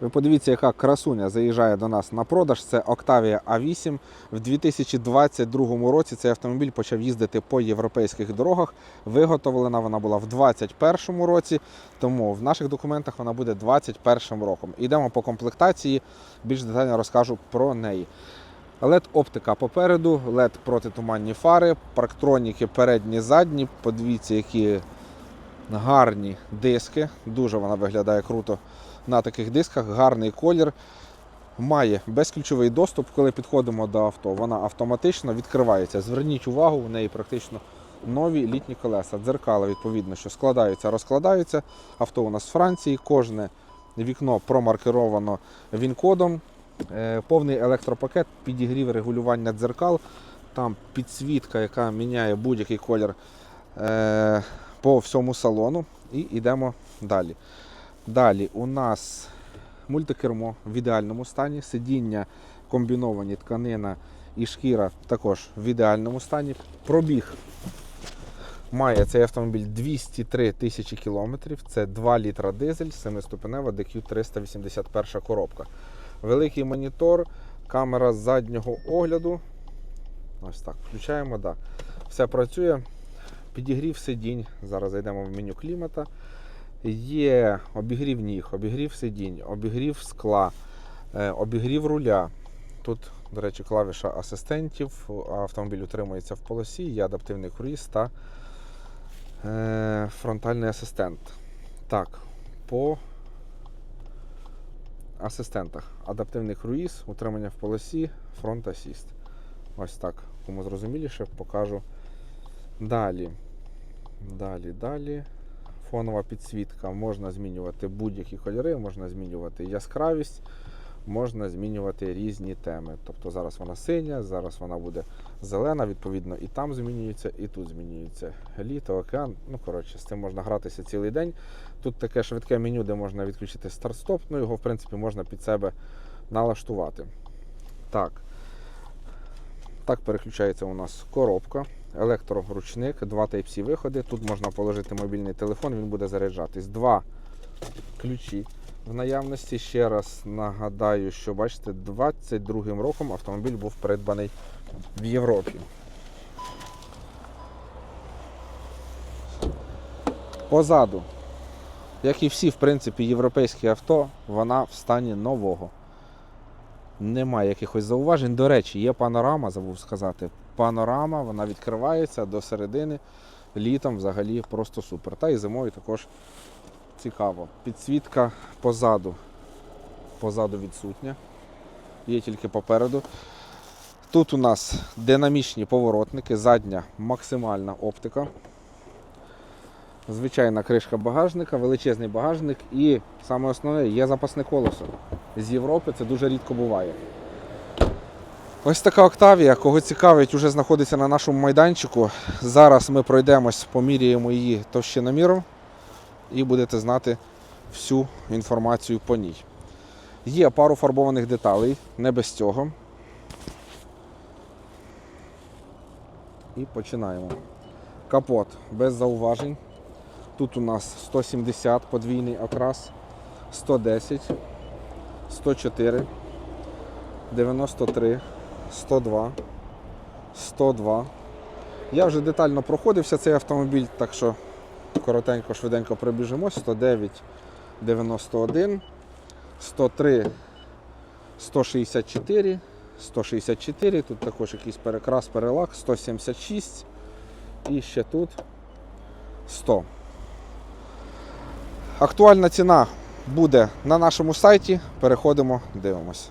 Ви подивіться, яка красуня заїжджає до нас на продаж. Це Octavia A8. В 2022 році цей автомобіль почав їздити по європейських дорогах. Виготовлена вона була в 2021 році, тому в наших документах вона буде 2021 роком. Йдемо по комплектації, більш детально розкажу про неї. led оптика попереду, led протитуманні фари, парктроніки передні, задні. Подивіться, які гарні диски. Дуже вона виглядає круто на таких дисках, гарний колір. Має безключовий доступ, коли підходимо до авто. Вона автоматично відкривається. Зверніть увагу, у неї практично нові літні колеса. Дзеркала, відповідно, що складаються, розкладаються. Авто у нас з Франції, кожне вікно промаркировано він-кодом. Е, Повний електропакет, підігрів регулювання дзеркал. Там підсвітка, яка міняє будь-який колір е, по всьому салону. І йдемо далі. Далі у нас мультикермо в ідеальному стані, сидіння комбіновані тканина і шкіра також в ідеальному стані. Пробіг має цей автомобіль 203 тисячі кілометрів. Це 2 літра дизель, 7-ступенева DQ 381 коробка. Великий монітор, камера заднього огляду. Ось так, включаємо, да. Все працює. Підігрів сидінь. Зараз зайдемо в меню клімата. Є обігрів ніг, обігрів сидінь, обігрів скла, е, обігрів руля. Тут, до речі, клавіша асистентів. Автомобіль утримується в полосі, є адаптивний круїз та е, фронтальний асистент. Так, по асистентах. Адаптивний круїз, утримання в полосі, фронт асіст. Ось так. Кому зрозуміліше, покажу далі. Далі, далі. Фонова підсвітка. Можна змінювати будь-які кольори, можна змінювати яскравість, можна змінювати різні теми. Тобто зараз вона синя, зараз вона буде зелена, відповідно, і там змінюється, і тут змінюється. Літо, океан. Ну, коротше, з цим можна гратися цілий день. Тут таке швидке меню, де можна відключити старт-стоп, ну його, в принципі, можна під себе налаштувати. Так. Так переключається у нас коробка, електроручник, два Type-C виходи. Тут можна положити мобільний телефон, він буде заряджатись. Два ключі в наявності. Ще раз нагадаю, що бачите, 22 роком автомобіль був придбаний в Європі. Позаду, як і всі, в принципі, європейські авто, вона в стані нового. Немає якихось зауважень. До речі, є панорама, забув сказати. Панорама, вона відкривається до середини. Літом взагалі просто супер. Та і зимою також цікаво. Підсвітка позаду. Позаду відсутня. Є тільки попереду. Тут у нас динамічні поворотники, задня максимальна оптика. Звичайна кришка багажника, величезний багажник і саме основне є запасне колесо. З Європи це дуже рідко буває. Ось така Октавія, кого цікавить, вже знаходиться на нашому майданчику. Зараз ми пройдемось, поміряємо її товщиноміром і будете знати всю інформацію по ній. Є пару фарбованих деталей, не без цього. І починаємо. Капот без зауважень. Тут у нас 170 подвійний окрас, 110, 104, 93, 102, 102. Я вже детально проходився цей автомобіль, так що коротенько, швиденько пробіжимось. 109, 91, 103, 164, 164. Тут також якийсь перекрас, перелак, 176 і ще тут 100. Актуальна ціна буде на нашому сайті. Переходимо, дивимось.